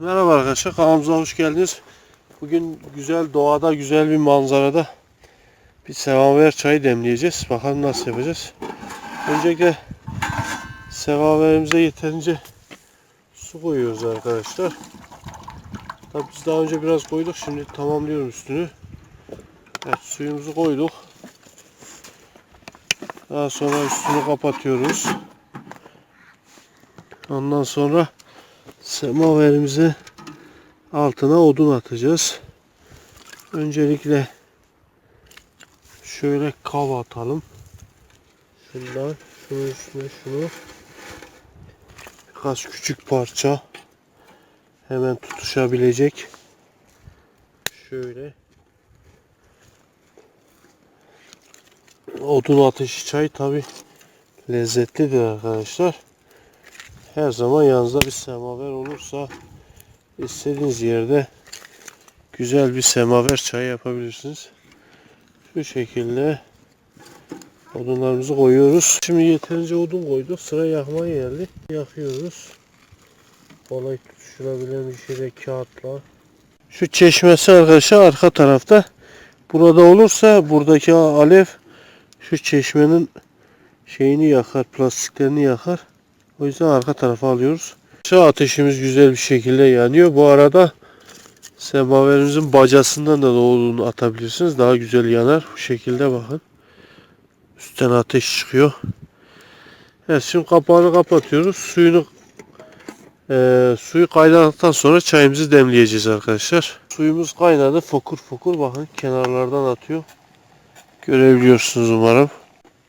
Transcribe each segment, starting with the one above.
Merhaba arkadaşlar kanalımıza hoş geldiniz. Bugün güzel doğada güzel bir manzarada bir sevaver çayı demleyeceğiz. Bakalım nasıl yapacağız. Öncelikle sevaverimize yeterince su koyuyoruz arkadaşlar. Tabii biz daha önce biraz koyduk. Şimdi tamamlıyorum üstünü. Evet suyumuzu koyduk. Daha sonra üstünü kapatıyoruz. Ondan sonra semaverimize altına odun atacağız. Öncelikle şöyle kav atalım. Şundan şunun üstüne şunu birkaç küçük parça hemen tutuşabilecek. Şöyle odun ateşi çay tabi lezzetlidir arkadaşlar. Her zaman yanınızda bir semaver olursa istediğiniz yerde güzel bir semaver çay yapabilirsiniz. Şu şekilde odunlarımızı koyuyoruz. Şimdi yeterince odun koyduk. Sıra yakmaya geldi. Yakıyoruz. Kolay tutuşturabilen bir şeyde kağıtla. Şu çeşmesi arkadaşlar arka tarafta. Burada olursa buradaki alev şu çeşmenin şeyini yakar, plastiklerini yakar. O yüzden arka tarafa alıyoruz. Şu ateşimiz güzel bir şekilde yanıyor. Bu arada semaverimizin bacasından da odun atabilirsiniz. Daha güzel yanar. Bu şekilde bakın. Üstten ateş çıkıyor. Evet şimdi kapağını kapatıyoruz. Suyunu eee, suyu kaynadıktan sonra çayımızı demleyeceğiz arkadaşlar. Suyumuz kaynadı. Fokur fokur bakın kenarlardan atıyor. Görebiliyorsunuz umarım.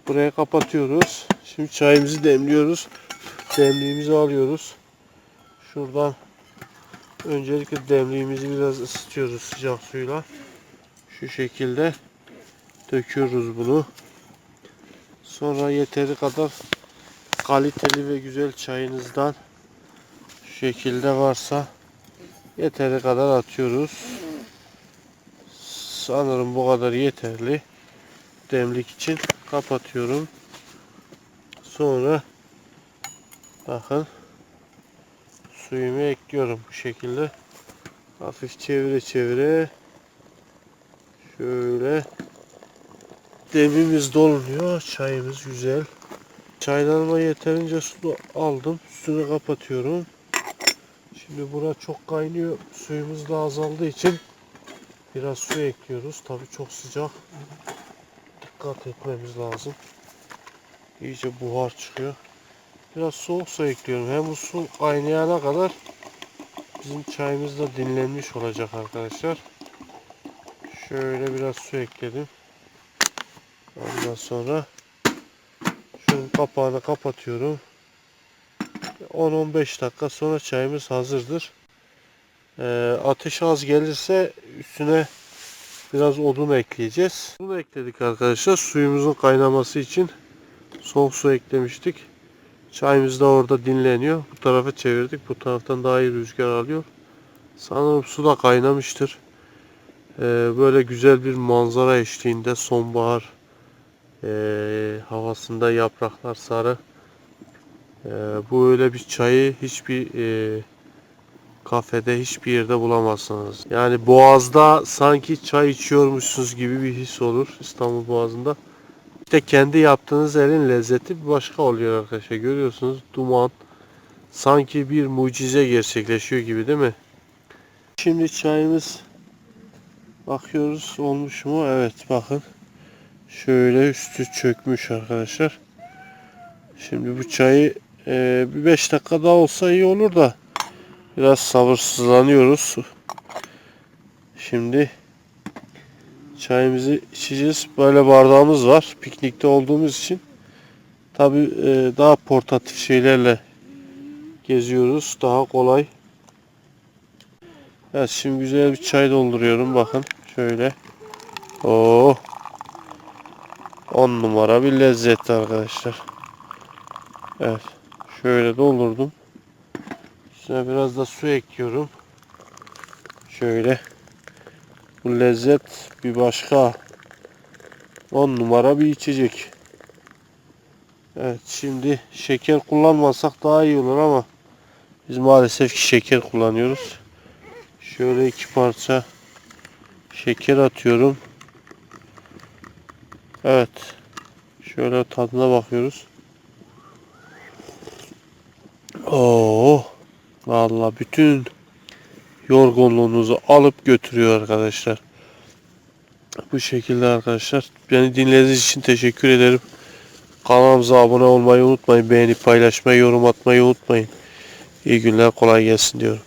Buraya kapatıyoruz. Şimdi çayımızı demliyoruz. Demliğimizi alıyoruz. Şuradan öncelikle demliğimizi biraz ısıtıyoruz sıcak suyla. Şu şekilde döküyoruz bunu. Sonra yeteri kadar kaliteli ve güzel çayınızdan şu şekilde varsa yeteri kadar atıyoruz. Sanırım bu kadar yeterli. Demlik için kapatıyorum. Sonra bakın suyumu ekliyorum bu şekilde. Hafif çevire çevire şöyle demimiz dolunuyor. Çayımız güzel. Çaydanıma yeterince su aldım. Üstünü kapatıyorum. Şimdi bura çok kaynıyor. Suyumuz da azaldığı için biraz su ekliyoruz. Tabi çok sıcak. Dikkat etmemiz lazım. İyice buhar çıkıyor. Biraz soğuk su ekliyorum. Hem bu su kaynayana kadar bizim çayımız da dinlenmiş olacak arkadaşlar. Şöyle biraz su ekledim. Ondan sonra şunun kapağını kapatıyorum. 10-15 dakika sonra çayımız hazırdır. Ee, ateş az gelirse üstüne biraz odun ekleyeceğiz. Bunu ekledik arkadaşlar suyumuzun kaynaması için soğuk su eklemiştik. Çayımız da orada dinleniyor. Bu tarafa çevirdik. Bu taraftan daha iyi rüzgar alıyor. Sanırım su da kaynamıştır. Ee, böyle güzel bir manzara eşliğinde sonbahar ee, havasında yapraklar sarı. Ee, bu öyle bir çayı hiçbir ee, kafede hiçbir yerde bulamazsınız. Yani boğazda sanki çay içiyormuşsunuz gibi bir his olur İstanbul Boğazı'nda. İşte kendi yaptığınız elin lezzeti başka oluyor arkadaşlar. Görüyorsunuz duman sanki bir mucize gerçekleşiyor gibi değil mi? Şimdi çayımız bakıyoruz olmuş mu? Evet bakın. Şöyle üstü çökmüş arkadaşlar. Şimdi bu çayı e, bir 5 dakika daha olsa iyi olur da biraz sabırsızlanıyoruz. Şimdi çayımızı içeceğiz. Böyle bardağımız var. Piknikte olduğumuz için tabi daha portatif şeylerle geziyoruz. Daha kolay. Evet şimdi güzel bir çay dolduruyorum. Bakın şöyle. Oo. 10 numara bir lezzet arkadaşlar. Evet. Şöyle doldurdum. Üstüne biraz da su ekliyorum. Şöyle. Bu lezzet bir başka. 10 numara bir içecek. Evet şimdi şeker kullanmasak daha iyi olur ama Biz maalesef ki şeker kullanıyoruz. Şöyle iki parça şeker atıyorum. Evet. Şöyle tadına bakıyoruz. Oo. Vallahi bütün yorgunluğunuzu alıp götürüyor arkadaşlar. Bu şekilde arkadaşlar. Beni dinlediğiniz için teşekkür ederim. Kanalımıza abone olmayı unutmayın. Beğenip paylaşmayı, yorum atmayı unutmayın. İyi günler, kolay gelsin diyorum.